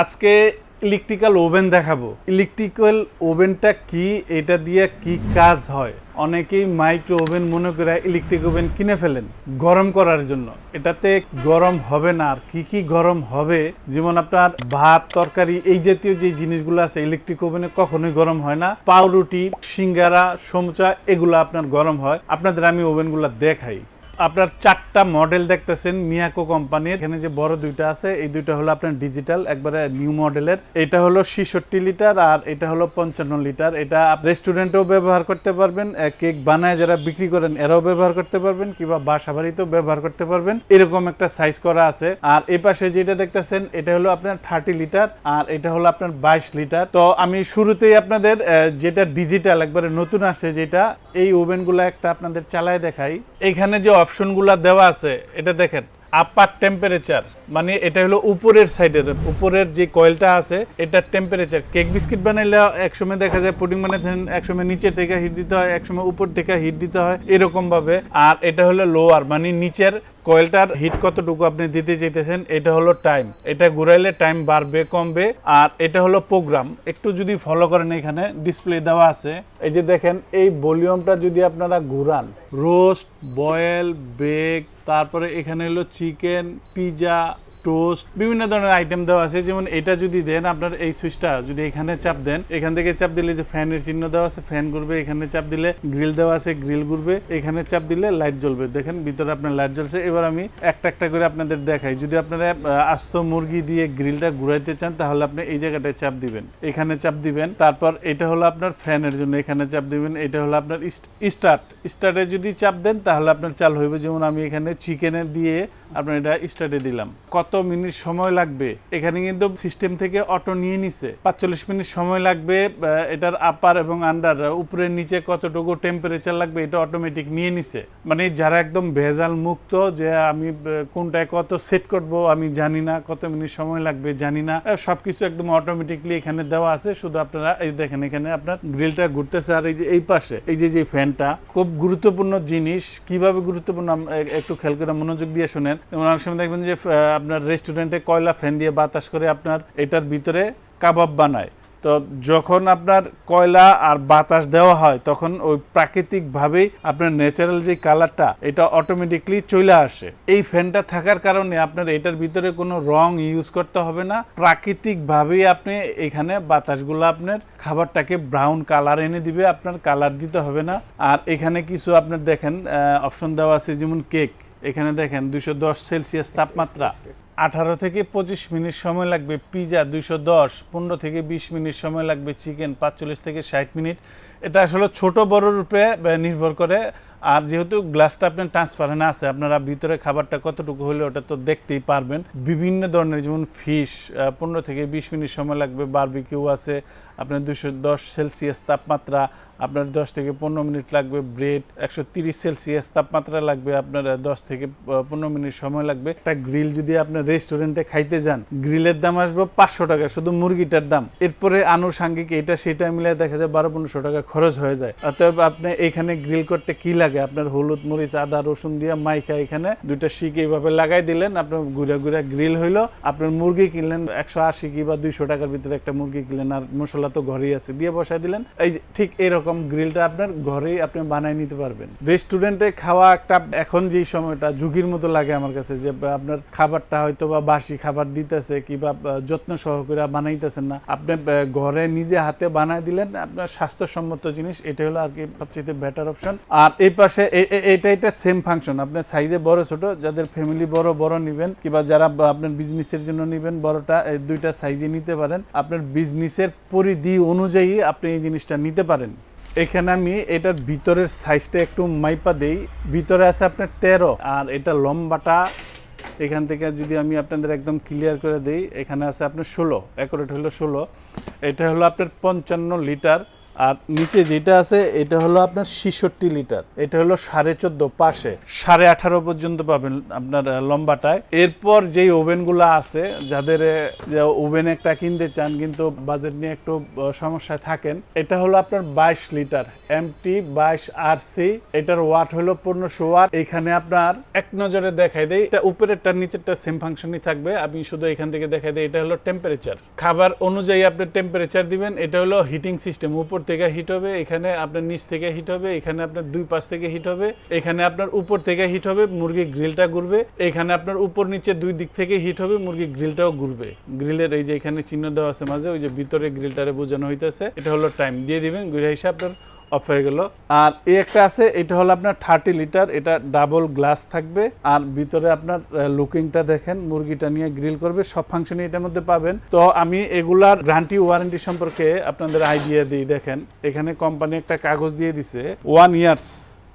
আজকে electrical oven দেখাবো। Electrical ওভেনটা কি, এটা দিয়ে কি কাজ হয়? অনেকেই মাইক্রো ওভেন মনে করে ইলেকট্রিক ওভেন কিনে ফেলেন গরম করার জন্য। এটাতে গরম হবে না। আর কি কি গরম হবে? যেমন আপনার ভাত, তরকারি, এই জাতীয় যে জিনিসগুলো আছে ইলেকট্রিক ওভেনে কখনোই গরম হয় না। পাউরুটি, সিঙ্গারা, সমচা, এগুলো আপনার গরম হয়। আপনাদের আমি ওভেনগুলো দেখাই। আপনার চারটা মডেল দেখতেছেন মিয়াকো কোম্পানির। এখানে যে বড় দুইটা আছে, এই দুইটা হলো আপনার ডিজিটাল একবারে নিউ মডেলের এটা হলো ছিষট্টি লিটার আর এটা হলো পঞ্চান্ন লিটার এটা রেস্টুরেন্টেও ব্যবহার করতে পারবেন কেক বানায় যারা বিক্রি করেন, এরাও ব্যবহার করতে পারবেন, কিংবা বাসা বাড়িতেও ব্যবহার করতে পারবেন। এরকম একটা সাইজ করা আছে। আর এই পাশে যেটা দেখতেছেন, এটা হলো আপনার থার্টি লিটার আর এটা হলো আপনার বাইশ লিটার তো আমি শুরুতেই আপনাদের যেটা ডিজিটাল একবারে নতুন আসে যেটা, এই ওভেনগুলো একটা আপনাদের চালায় দেখাই। এখানে যে অপশনগুলো দেওয়া আছে এটা দেখেন। আপার টেম্পারেচার মানে এটা হলো উপরের সাইডের উপরের যে কয়েলটা আছে, এটার টেম্পারেচার কেক বিস্কিট বানাইলে একসময় দেখা যায় পুডিং বানাতে একসময় নিচের থেকে হিট দিতে হয়, একসময় উপর থেকে হিট দিতে হয় এরকম ভাবে আর এটা হলো লোয়ার মানে নিচের কয়েলটার হিট কতটুকু আপনি দিতে চাইতেছেন, এটা হলো টাইম এটা ঘুরাইলে টাইম বাড়বে, কমবে। আর এটা হলো প্রোগ্রাম একটু যদি ফলো করেন এখানে ডিসপ্লে দেওয়া আছে। এই যে দেখেন, এই ভলিউমটা যদি আপনারা ঘুরান রোস্ট বয়েল বেক তারপরে এখানে হলো চিকেন পিজা টোস্ট বিভিন্ন ধরনের আইটেম দেওয়া আছে। যেমন এটা যদি দেন, আপনার এই সুইচটা যদি এখানে চাপ দেন, এখান থেকে চাপ দিলে যে ফ্যানের চিহ্ন দেওয়া আছে ফ্যান ঘুরবে, এখানে চাপ দিলে গ্রিল দেওয়া আছে গ্রিল ঘুরবে, এখানে চাপ দিলে লাইট জ্বলবে। দেখেন, ভিতরে আপনার লাইট জ্বলছে। এবার আমি একটা একটা করে আপনাদের দেখাই। যদি আপনারা আস্ত মুরগি দিয়ে গ্রিলটা ঘুরাইতে চান, তাহলে আপনি এই জায়গাটায় চাপ দিবেন। এখানে চাপ দিবেন। তারপর এটা হলো আপনার ফ্যানের জন্য এখানে চাপ দিবেন। এটা হলো আপনার স্টার্ট স্টার্টে যদি চাপ দেন, তাহলে আপনার চাল হইবে। যেমন আমি এখানে চিকেনে দিয়ে আপনার এটা স্টার্টে দিলাম। কত মিনিট সময় লাগবে? এখানে কিন্তু সিস্টেম থেকে অটো নিয়ে নিছে। পাঁচচল্লিশ মিনিট সময় লাগবে এটার আপার এবং আন্ডার উপরের নিচে কতটুকু টেম্পারেচার লাগবে এটা অটোমেটিক নিয়ে নিছে। মানে যারা একদম ভেজাল মুক্ত যে আমি কোনটায় কত সেট করব আমি জানি না কত মিনিট সময় লাগবে জানি না। আহ, সবকিছু একদম অটোমেটিকলি এখানে দেওয়া আছে। শুধু আপনারা এই দেখেন এখানে আপনার গ্রিলটা ঘুরতেছে আর এই যে এই পাশে এই যে যে ফ্যানটা খুব গুরুত্বপূর্ণ জিনিস। কীভাবে গুরুত্বপূর্ণ? একটু খেয়াল করে মনোযোগ দিয়ে শুনেন। যেমন অনেক সময় দেখবেন যে আপনার রেস্টুরেন্টে কয়লা ফ্যান দিয়ে বাতাস করে আপনার এটার ভিতরে কাবাব বানায়। তো যখন আপনার কয়লা আর বাতাস দেওয়া হয়, তখন ওই প্রাকৃতিকভাবেই আপনার ন্যাচারাল যে কালারটা এটা অটোমেটিকলি চলে আসে। এই ফ্যানটা থাকার কারণে আপনার এটার ভিতরে কোনো রং ইউজ করতে হবে না। প্রাকৃতিকভাবেই আপনি এখানে বাতাসগুলো আপনার খাবারটাকে ব্রাউন কালার এনে দিবে, আপনার কালার দিতে হবে না। আর এখানে কিছু আপনার দেখেন অপশন দেওয়া আছে যেমন কেক এখানে দেখেন দুশো দশ সেলসিয়াস তাপমাত্রা। আঠারো থেকে পঁচিশ মিনিট সময় লাগবে পিজা, দুইশো দশ, পনেরো থেকে বিশ মিনিট সময় লাগবে চিকেন, পাঁচচল্লিশ থেকে ষাট মিনিট। এটা আসলে ছোট, বড় রূপে নির্ভর করে আর যেহেতু গ্লাসটা আপনার ট্রান্সপারেন্ট আছে, আপনারা ভিতরে খাবারটা কতটুকু হলে ওটা তো দেখতেই পারবেন। বিভিন্ন ধরনের যেমন ফিশ পনেরো থেকে বিশ মিনিট সময় লাগবে বারবিকিউ আছে, আপনার দুশো দশ সেলসিয়াস তাপমাত্রা, আপনার দশ থেকে পনেরো মিনিট লাগবে ব্রেড একশো তিরিশ সেলসিয়াস তাপমাত্রা লাগবে, আপনার দশ থেকে পনেরো মিনিট সময় লাগবে। একটা গ্রিল যদি আপনার রেস্টুরেন্টে খাইতে যান গ্রিলের দাম আসবে পাঁচশো টাকা, শুধু মুরগিটার দাম। এরপরে আনুষাঙ্গিক এটা সেটা মিলে দেখা যায় বারো পনেরোশো টাকা খরচ হয়ে যায়। অতএব আপনি এখানে গ্রিল করতে কি লাগে আপনার হলুদ মরিচ, আদা, রসুন দিয়ে মাইকা এখানে দুইটা শিক এইভাবে লাগাই দিলেন। আপনার ঘুরে ঘুরে গ্রিল হইল। আপনার মুরগি কিনলেন একশো আশি কি বা দুইশো টাকার ভিতরে একটা মুরগি কিনলেন আর মশলা তো ঘরেই আছে। দিয়ে বসাই দিলেন। এই ঠিক এরকম গ্রিলটা আপনার ঘরেই আপনি বানাই নিতে পারবেন। রেস্টুরেন্টে খাওয়া একটা এখন যেই সময়টা ঝুঁকির মতো লাগে আমার কাছে যে আপনার খাবারটা হয়তো বা বাসি খাবার দিতেছে কিংবা যত্ন সহকারে বানাইতেছেন না। আপনি ঘরে নিজে হাতে বানাই দিলেন। আপনার স্বাস্থ্যসম্মত জিনিস এটা হলো আর কি সবচেয়ে বেটার অপশন আর এই পাশে এটা এটা সেম ফাংশন আপনার সাইজে বড়, ছোট, যাদের ফ্যামিলি বড় বড় নিবেন, কিংবা যারা আপনার বিজনেসের জন্য নিবেন, বড়টা দুইটা সাইজে নিতে পারেন। আপনার বিজনেসের পরিধি অনুযায়ী আপনি এই জিনিসটা নিতে পারেন। এখানে আমি এটার ভিতরের সাইজটা একটু মাইপা দেই। ভিতরে আছে আপনার তেরো, আর এটা লম্বাটা, এখান থেকে যদি আমি আপনাদের একদম ক্লিয়ার করে দেই, এখানে আছে আপনার ষোলো অ্যাকুরেট হলো ষোলো। এটা হলো আপনার পঞ্চান্ন লিটার। আর নিচে যেটা আছে, এটা হলো আপনার ছিষট্টি লিটার। এটা হলো সাড়ে চোদ্দ পাশে। সাড়ে আঠারো পর্যন্ত পাবেন আপনার লম্বাটায়। এরপর যেই ওভেনগুলো আছে, যাদের ওভেন একটা কিনতে চান, কিন্তু বাজেট নিয়ে একটু সমস্যায় থাকেন, এটা হলো আপনার বাইশ লিটার। এমটি বাইশ আর সি এটার ওয়াট হলো পনেরোশো ওয়াট। এখানে আপনার, এক নজরে দেখাই দেয় এটা উপরেরটা নিচেরটা সেম ফাংশনই থাকবে। আমি শুধু এখান থেকে দেখাই দিই, এটা হলো টেম্পারেচার খাবার অনুযায়ী আপনি টেম্পারেচার দিবেন, এটা হলো হিটিং সিস্টেম উপর থেকে হিট হবে, এখানে আপনার নিচ থেকে হিট হবে, এখানে আপনার দুই পাশ থেকে হিট হবে, এখানে আপনার উপর থেকে হিট হবে, মুরগি গ্রিলটা ঘুরবে, এখানে আপনার উপর নিচে দুই দিক থেকে হিট হবে, মুরগি গ্রিলটাও ঘুরবে। গ্রিলের এই যে এখানে চিহ্ন দেওয়া আছে মাঝে, ওই যে ভিতরে গ্রিলটারে বোঝানো হইতেছে, এটা হলো টাইম দিয়ে দিবেন ঘুরে হিসাব আপনার অফ হয়ে গেল। আর এই একটা আছে, এটা হলো আপনার থার্টি লিটার এটা ডাবল গ্লাস থাকবে। আর ভিতরে আপনার লুকিংটা দেখেন, মুরগিটা নিয়ে গ্রিল করবে, সব ফাংশনই এটার মধ্যে পাবেন। তো আমি এগুলার গ্যারান্টি ওয়ারেন্টি সম্পর্কে আপনাদের আইডিয়া দিই, দেখেন। এখানে কোম্পানি একটা কাগজ দিয়ে দিছে one years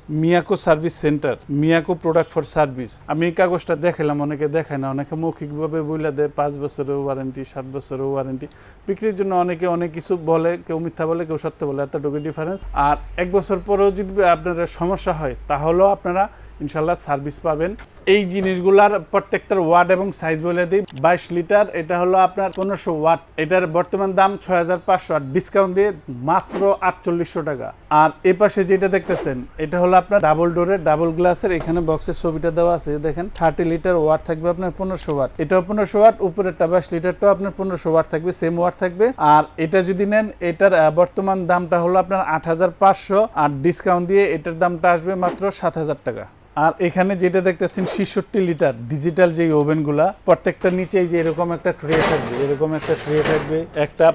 Miyako service centre, Miyako product for service আমি এই কাগজটা দেখালাম অনেকে দেখায় না, অনেকে মৌখিকভাবে বইলা দেয়, পাঁচ বছরের ওয়ারেন্টি সাত বছরের ওয়ারেন্টি বিক্রির জন্য অনেকে অনেক কিছু বলে, কেউ মিথ্যা বলে, কেউ সত্য বলে, এতটুকু ডিফারেন্স আর এক বছর পরেও যদি আপনার সমস্যা হয়, তাহলেও আপনারা ইনশাল্লাহ সার্ভিস পাবেন। এই জিনিসগুলার প্রত্যেকটার ওয়াট এবং সাইজ বলে দিই। বাইশ লিটার, এটা হলো আপনার পনেরোশো ওয়াট। এটার বর্তমান দাম ছয় হাজার পাঁচশো আর ডিসকাউন্ট দিয়ে মাত্র আটচল্লিশশো টাকা। আর এ পাশে যেটা দেখতেছেন, এটা হলো আপনার ডাবল ডোরের ডাবল গ্লাসের এখানে বক্সের ছবিটা দেওয়া আছে দেখেন। থার্টি লিটার ওয়াট থাকবে আপনার পনেরোশো ওয়াট। এটাও পনেরোশো ওয়াট, উপরেরটা বাইশ লিটারটাও আপনার পনেরোশো ওয়াট থাকবে সেম ওয়াট থাকবে। আর এটা যদি নেন, এটার বর্তমান দামটা হলো আপনার আট হাজার পাঁচশো আর ডিসকাউন্ট দিয়ে এটার দামটা আসবে মাত্র সাত হাজার টাকা। আর এখানে যেটা দেখতেছেন ছিষট্টি লিটার ডিজিটাল যে ওভেনগুলা প্রত্যেকটা নিচে যে এরকম একটা ট্রে থাকবে, এরকম একটা ট্রে থাকবে, একটা,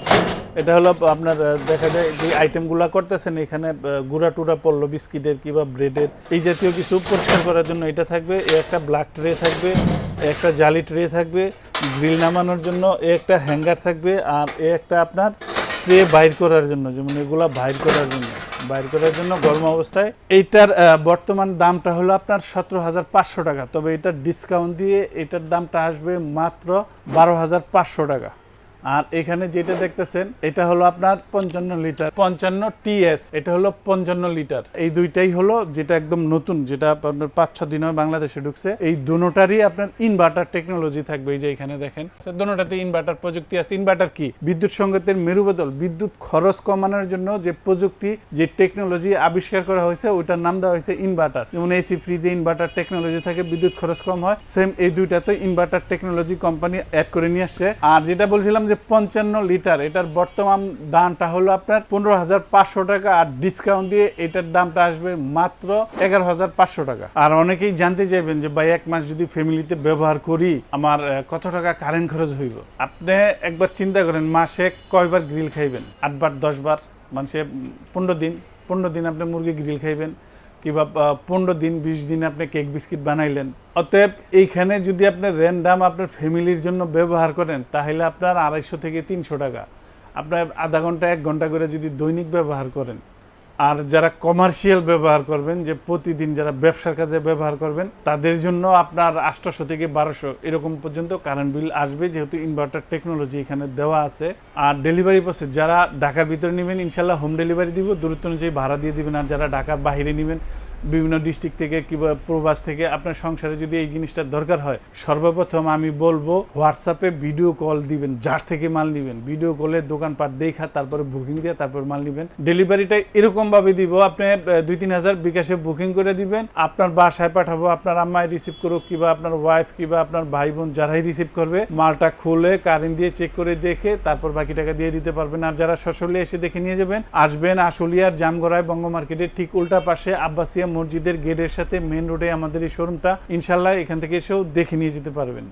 এটা হলো আপনার দেখা যায় যে আইটেমগুলা করতেছেন, এখানে গুড়া টুরা পড়ল বিস্কিটের কিংবা ব্রেডের এই জাতীয় কিছু পরিষ্কার করার জন্য এটা থাকবে একটা ব্ল্যাক ট্রে থাকবে একটা জালি ট্রে থাকবে গ্রিল নামানোর জন্য একটা হ্যাঙ্গার থাকবে, আর একটা আপনার ট্রে বাইর করার জন্য, যেমন এগুলা বাইর করার জন্য। বাইর করার জন্য গরম অবস্থায়। এইটার বর্তমান দামটা হলো আপনার সতেরো হাজার পাঁচশো টাকা, তবে এটার ডিসকাউন্ট দিয়ে এটার দামটা আসবে মাত্র বারো হাজার পাঁচশো টাকা। আর এখানে যেটা দেখতেছেন, এটা হলো আপনার পঞ্চান্ন লিটার। পঞ্চান্ন টিএস, এটা হলো পঞ্চান্ন লিটার। এই দুইটাই হলো যেটা একদম নতুন, যেটা আপনার পাঁচ ছ দিন বাংলাদেশে ঢুকছে। এই দুটারই আপনার ইনভার্টার টেকনোলজি থাকবে, এই যে এখানে দেখেন। দুটাতে ইনভার্টার প্রযুক্তি আছে। ইনভার্টার কি? বিদ্যুৎ সংগতের মেরুবদল, বিদ্যুৎ খরচ কমানোর জন্য যে প্রযুক্তি, যে টেকনোলজি আবিষ্কার করা হয়েছে, ওইটার নাম দেওয়া হয়েছে ইনভার্টার যেমন এসি ফ্রিজে ইনভার্টার টেকনোলজি থাকে, বিদ্যুৎ খরচ কম হয় সেম এই দুইটাতে ইনভার্টার টেকনোলজি কোম্পানি অ্যাড করে নিয়ে আসছে। আর যেটা বলছিলাম যে পঞ্চান্ন লিটার, এটার বর্তমান দামটা হলো আপনার পনেরো হাজার পাঁচশো টাকা আর ডিসকাউন্ট দিয়ে এটার দামটা আসবে মাত্র এগারো হাজার পাঁচশো টাকা। আর অনেকেই জানতে চাইবেন যে ভাই, এক মাস যদি ফ্যামিলিতে ব্যবহার করি, আমার কত টাকা কারেন্ট খরচ হইব? আপনি একবার চিন্তা করেন, মাসে কয়বার গ্রিল খাইবেন? আটবার, দশবার মানুষে পনেরো দিন পনেরো দিন আপনি মুরগি গ্রিল খাইবেন। কিংবা পনেরো দিন, বিশ দিন আপনি কেক বিস্কিট বানাইলেন। অতএব এইখানে যদি আপনি র্যান্ডাম আপনার ফ্যামিলির জন্য ব্যবহার করেন, তাহলে আপনার আড়াইশো থেকে তিনশো টাকা। আপনার আধা ঘণ্টা, এক ঘণ্টা করে যদি দৈনিক ব্যবহার করেন আর যারা কমার্শিয়াল ব্যবহার করবেন, যে প্রতিদিন যারা ব্যবসার কাজে ব্যবহার করবেন, তাদের জন্য আপনার আটশোশো থেকে বারোশো এরকম পর্যন্ত কারেন্ট বিল আসবে, যেহেতু ইনভার্টার টেকনোলজি এখানে দেওয়া আছে। আর ডেলিভারি প্রসেস যারা ঢাকার ভিতরে নেবেন, ইনশাল্লাহ হোম ডেলিভারি দিব, দূরত্ব অনুযায়ী ভাড়া দিয়ে দিবেন। আর যারা ঢাকার বাইরে নেবেন বিভিন্ন ডিস্ট্রিক্ট থেকে কিংবা প্রবাস থেকে আপনার সংসারে যদি এই জিনিসটা দরকার হয়, সর্বপ্রথম আমি বলব হোয়াটসঅ্যাপে ভিডিও কল দিবেন, যার থেকে মাল নিবেন। ভিডিও কলে দোকানপাট দেখা, তারপরে বুকিং দিয়ে, তারপর মাল নিবেন। ডেলিভারিটা এরকম ভাবে দিব, আপনি দুই তিন হাজার বিকাশে বুকিং করে দিবেন। আপনার বাসায় পাঠাবো, আপনার আম্মায় রিসিভ করুক, কিংবা আপনার ওয়াইফ কিংবা আপনার ভাই বোন যারাই রিসিভ করবে, মালটা খুলে কারেন্ট দিয়ে চেক করে দেখে, তারপর বাকি টাকা দিয়ে দিতে পারবেন। আর যারা সশলে এসে দেখে নিয়ে যাবেন, আসবেন আশুলিয়ার জামগড়ায় বঙ্গ মার্কেটের ঠিক উল্টা পাশে আব্বাসিয়া মসজিদের গেটের সাথে মেন রোডে আমাদের এই শোরুমটা ইনশাল্লাহ এখান থেকে এসেও দেখে নিয়ে যেতে পারবেন।